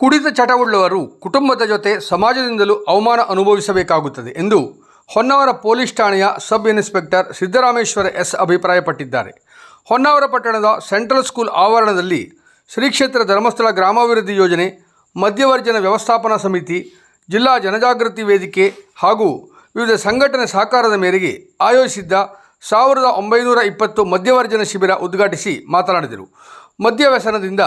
ಕುಡಿತ ಚಟವುಳ್ಳವರು ಕುಟುಂಬದ ಜೊತೆ ಸಮಾಜದಿಂದಲೂ ಅವಮಾನ ಅನುಭವಿಸಬೇಕಾಗುತ್ತದೆ ಎಂದು ಹೊನ್ನಾವರ ಪೊಲೀಸ್ ಠಾಣೆಯ ಸಬ್ ಇನ್ಸ್ಪೆಕ್ಟರ್ ಸಿದ್ದರಾಮೇಶ್ವರ ಎಸ್ ಅಭಿಪ್ರಾಯಪಟ್ಟಿದ್ದಾರೆ. ಹೊನ್ನಾವರ ಪಟ್ಟಣದ ಸೆಂಟ್ರಲ್ ಸ್ಕೂಲ್ ಆವರಣದಲ್ಲಿ ಶ್ರೀ ಕ್ಷೇತ್ರ ಧರ್ಮಸ್ಥಳ ಗ್ರಾಮಾಭಿವೃದ್ಧಿ ಯೋಜನೆ ಮಧ್ಯವರ್ಜನ ವ್ಯವಸ್ಥಾಪನಾ ಸಮಿತಿ, ಜಿಲ್ಲಾ ಜನಜಾಗೃತಿ ವೇದಿಕೆ ಹಾಗೂ ವಿವಿಧ ಸಂಘಟನೆ ಸಹಕಾರದ ಮೇರೆಗೆ ಆಯೋಜಿಸಿದ್ದ ಸಾವಿರದ ಒಂಬೈನೂರ ಇಪ್ಪತ್ತು ಮಧ್ಯವರ್ಜನ ಶಿಬಿರ ಉದ್ಘಾಟಿಸಿ ಮಾತನಾಡಿದರು. ಮದ್ಯ ವ್ಯಸನದಿಂದ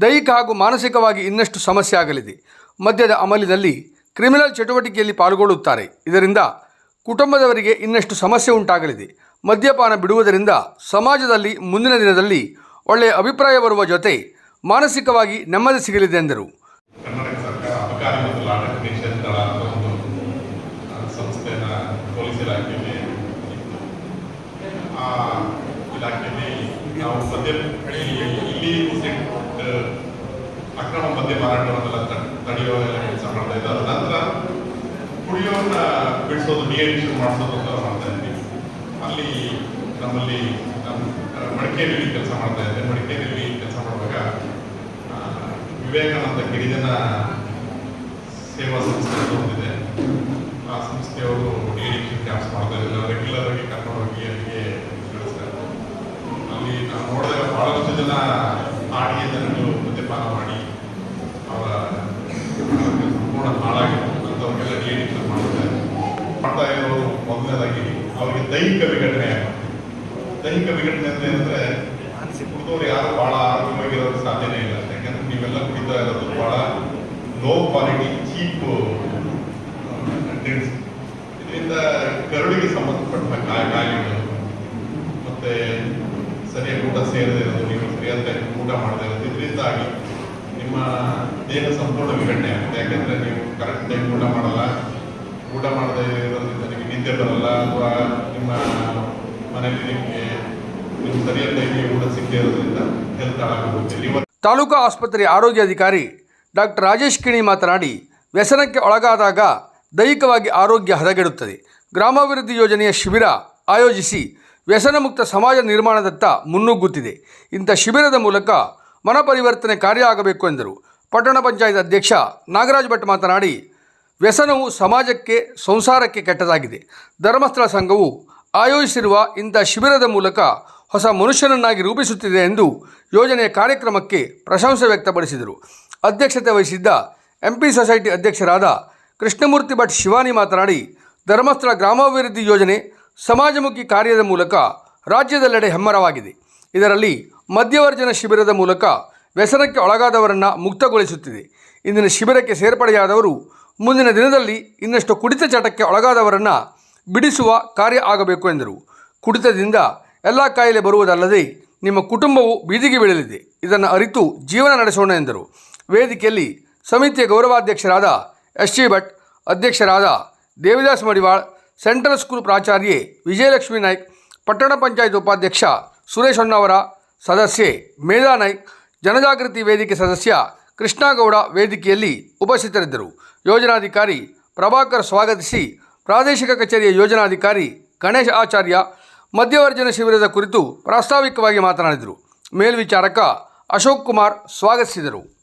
ದೈಹಿಕ ಹಾಗೂ ಮಾನಸಿಕವಾಗಿ ಇನ್ನಷ್ಟು ಸಮಸ್ಯೆ ಆಗಲಿದೆ. ಮದ್ಯದ ಅಮಲಿನಲ್ಲಿ ಕ್ರಿಮಿನಲ್ ಚಟುವಟಿಕೆಯಲ್ಲಿ ಪಾಲ್ಗೊಳ್ಳುತ್ತಾರೆ. ಇದರಿಂದ ಕುಟುಂಬದವರಿಗೆ ಇನ್ನಷ್ಟು ಸಮಸ್ಯೆ ಉಂಟಾಗಲಿದೆ. ಮದ್ಯಪಾನ ಬಿಡುವುದರಿಂದ ಸಮಾಜದಲ್ಲಿ ಮುಂದಿನ ದಿನದಲ್ಲಿ ಒಳ್ಳೆಯ ಅಭಿಪ್ರಾಯ ಬರುವ ಜೊತೆ ಮಾನಸಿಕವಾಗಿ ನೆಮ್ಮದಿ ಸಿಗಲಿದೆ ಎಂದರು. ಮದ್ಯ ಇಲ್ಲಿ ಇಲ್ಲಿ ಅಕ್ರಮ ಮದ್ಯ ಮಾರಾಟವನ್ನೆಲ್ಲ ತಡೆಯುವ ತಡೆಯೋ ಎಲ್ಲ ಕೆಲಸ ಮಾಡ್ತಾ ಇದ್ದಾರೆ ನಂತರ ಕುಡಿಯೋನ್ನ ಬಿಡಿಸೋದು ಡಿಎಡಿಷನ್ ಮಾಡಿಸೋದು ಅಂತ ಮಾಡ್ತಾ ಇದ್ವಿ. ಅಲ್ಲಿ ನಮ್ಮಲ್ಲಿ ಮಡಿಕೇರಿಯಲ್ಲಿ ಕೆಲಸ ಮಾಡ್ತಾ ಇದ್ದೆ. ಮಡಿಕೇರಿಯಲ್ಲಿ ಕೆಲಸ ಮಾಡುವಾಗ ವಿವೇಕಾನಂದ ಗಿರಿಜನ ಸೇವಾ ಸಂಸ್ಥೆ ಹೊಂದಿದೆ ಆ ಸಂಸ್ಥೆಯವರು ಡಿಎಡಿಕ್ಷನ್ ಕ್ಯಾಂಪ್ಸ್ ಮಾಡ್ತಾ ಇದ್ದಾರೆ ರೆಗ್ಯುಲರ್ ಜನ ಆಡಿಯ ಜನರು ಮದ್ಯಪಾನ ಮಾಡಿ, ಅವರ ಹಾಳಾಗಿತ್ತು. ಅಂಥವರೆಲ್ಲ ಹಾಳಾಗಿರ್ತಕ್ಕಂಥವ್ರಿಗೆಲ್ಲ ಡಿಎಡಿಕ್ಷನ್ ಮಾಡ್ತಾರೆ ಮಾಡ್ತಾ ಇರೋರು ಮೊದಲನೇದಾಗಿ ಅವರಿಗೆ ದೈಹಿಕ ವಿಘಟನೆ ದೈಹಿಕ ವಿಘಟನೆ ಅಂದ್ರೆ ಏನಂದ್ರೆ, ಕುಡಿದವ್ರು ಯಾರು ಬಹಳ ಆರೋಗ್ಯವಾಗಿರೋದು ಸಾಧ್ಯನೇ ಇಲ್ಲ. ಯಾಕಂದ್ರೆ ನೀವೆಲ್ಲ ಕುಡಿತಾ ಇರೋದು ಬಹಳ ಲೋ ಕ್ವಾಲಿಟಿ ಚೀಪ್ ಡ್ರಿಂಕ್ಸ್ ಇದರಿಂದ ಕರುಳಿಗೆ ಸಂಬಂಧಪಟ್ಟ ಕಾಯ ಸರಿಯಾಗಿ ಊಟ ಸೇರದೆ ಇರೋದು ನೀವು ಸರಿಯಾದ ಊಟ ಮಾಡದೇ. ಇರೋದು ಇದರಿಂದಾಗಿ ನಿಮ್ಮ ದೇಹ ಸಂಪೂರ್ಣ ವಿಘಟನೆ ಆಗುತ್ತೆ. ಯಾಕೆಂದರೆ ನೀವು ಕರೆಕ್ಟ್ ಟೈಮ್ ಊಟ ಮಾಡಲ್ಲ. ಊಟ ಮಾಡದೇ ಇರೋದ್ರಿಂದ ನಿಮಗೆ ನಿದ್ದೆ ಬರಲ್ಲ. ಅಥವಾ ನಿಮ್ಮ ಮನೆಯಲ್ಲಿ ನಿಮಗೆ, ನಿಮ್ಮ ಸರಿಯಾದ ಟೈಮಿಗೆ ಊಟ ಸಿಗದೆ ಇರೋದ್ರಿಂದ ಹೆಲ್ತ್ ಹಾಳಾಗುತ್ತೆ ಲಿವರ್ ತಾಲೂಕು ಆಸ್ಪತ್ರೆಯ ಆರೋಗ್ಯ ಅಧಿಕಾರಿ ಡಾಕ್ಟರ್ ರಾಜೇಶ್ ಕಿಣಿ ಮಾತನಾಡಿ, ವ್ಯಸನಕ್ಕೆ ಒಳಗಾದಾಗ ದೈಹಿಕವಾಗಿ ಆರೋಗ್ಯ ಹದಗೆಡುತ್ತದೆ. ಗ್ರಾಮಾಭಿವೃದ್ಧಿ ಯೋಜನೆಯ ಶಿಬಿರ ಆಯೋಜಿಸಿ ವ್ಯಸನ ಮುಕ್ತ ಸಮಾಜ ನಿರ್ಮಾಣದತ್ತ ಮುನ್ನುಗ್ಗುತ್ತಿದೆ. ಇಂಥ ಶಿಬಿರದ ಮೂಲಕ ಮನಪರಿವರ್ತನೆ ಕಾರ್ಯ ಆಗಬೇಕು ಎಂದರು. ಪಟ್ಟಣ ಪಂಚಾಯತ್ ಅಧ್ಯಕ್ಷ ನಾಗರಾಜ್ ಭಟ್ ಮಾತನಾಡಿ, ವ್ಯಸನವು ಸಮಾಜಕ್ಕೆ, ಸಂಸಾರಕ್ಕೆ ಕೆಟ್ಟದಾಗಿದೆ. ಧರ್ಮಸ್ಥಳ ಸಂಘವು ಆಯೋಜಿಸಿರುವ ಇಂಥ ಶಿಬಿರದ ಮೂಲಕ ಹೊಸ ಮನುಷ್ಯನನ್ನಾಗಿ ರೂಪಿಸುತ್ತಿದೆ ಎಂದು ಯೋಜನೆಯ ಕಾರ್ಯಕ್ರಮಕ್ಕೆ ಪ್ರಶಂಸೆ ವ್ಯಕ್ತಪಡಿಸಿದರು. ಅಧ್ಯಕ್ಷತೆ ವಹಿಸಿದ್ದ ಎಂಪಿ ಸೊಸೈಟಿ ಅಧ್ಯಕ್ಷರಾದ ಕೃಷ್ಣಮೂರ್ತಿ ಭಟ್ ಶಿವಾನಿ ಮಾತನಾಡಿ, ಧರ್ಮಸ್ಥಳ ಗ್ರಾಮಾಭಿವೃದ್ಧಿ ಯೋಜನೆ ಸಮಾಜಮುಖಿ ಕಾರ್ಯದ ಮೂಲಕ ರಾಜ್ಯದೆಲ್ಲೆಡೆ ಹೆಮ್ಮರವಾಗಿದೆ. ಇದರಲ್ಲಿ ಮಧ್ಯವರ್ಜನ ಶಿಬಿರದ ಮೂಲಕ ವ್ಯಸನಕ್ಕೆ ಒಳಗಾದವರನ್ನು ಮುಕ್ತಗೊಳಿಸುತ್ತಿದೆ. ಇಂದಿನ ಶಿಬಿರಕ್ಕೆ ಸೇರ್ಪಡೆಯಾದವರು ಮುಂದಿನ ದಿನದಲ್ಲಿ ಇನ್ನಷ್ಟು ಕುಡಿತ ಚಟಕ್ಕೆ ಒಳಗಾದವರನ್ನು ಬಿಡಿಸುವ ಕಾರ್ಯ ಆಗಬೇಕು ಎಂದರು. ಕುಡಿತದಿಂದ ಎಲ್ಲ ಕಾಯಿಲೆ ಬರುವುದಲ್ಲದೆ ನಿಮ್ಮ ಕುಟುಂಬವು ಬೀದಿಗೆ ಬೀಳಲಿದೆ. ಇದನ್ನು ಅರಿತು ಜೀವನ ನಡೆಸೋಣ ಎಂದರು. ವೇದಿಕೆಯಲ್ಲಿ ಸಮಿತಿಯ ಗೌರವಾಧ್ಯಕ್ಷರಾದ ಎಸ್ ಜಿ ಭಟ್, ಅಧ್ಯಕ್ಷರಾದ ದೇವಿದಾಸ್ ಮಡಿವಾಳ್ ಸೆಂಟ್ರಲ್ ಸ್ಕೂಲ್ ಪ್ರಾಚಾರ್ಯೆ ವಿಜಯಲಕ್ಷ್ಮೀ ನಾಯ್ಕ್, ಪಟ್ಟಣ ಪಂಚಾಯತ್ ಉಪಾಧ್ಯಕ್ಷ ಸುರೇಶ್ ಹೊನ್ನವರ ಸದಸ್ಯೆ ಮೇಧಾ ನಾಯ್ಕ್, ಜನಜಾಗೃತಿ ವೇದಿಕೆ ಸದಸ್ಯ ಕೃಷ್ಣಗೌಡ ವೇದಿಕೆಯಲ್ಲಿ ಉಪಸ್ಥಿತರಿದ್ದರು. ಯೋಜನಾಧಿಕಾರಿ ಪ್ರಭಾಕರ್ ಸ್ವಾಗತಿಸಿ ಪ್ರಾದೇಶಿಕ ಕಚೇರಿಯ ಯೋಜನಾಧಿಕಾರಿ ಗಣೇಶ್ ಆಚಾರ್ಯ ಮಧ್ಯವರ್ಜನ ಶಿಬಿರದ ಕುರಿತು ಪ್ರಾಸ್ತಾವಿಕವಾಗಿ ಮಾತನಾಡಿದರು. ಮೇಲ್ವಿಚಾರಕ ಅಶೋಕ್ ಕುಮಾರ್ ಸ್ವಾಗತಿಸಿದರು.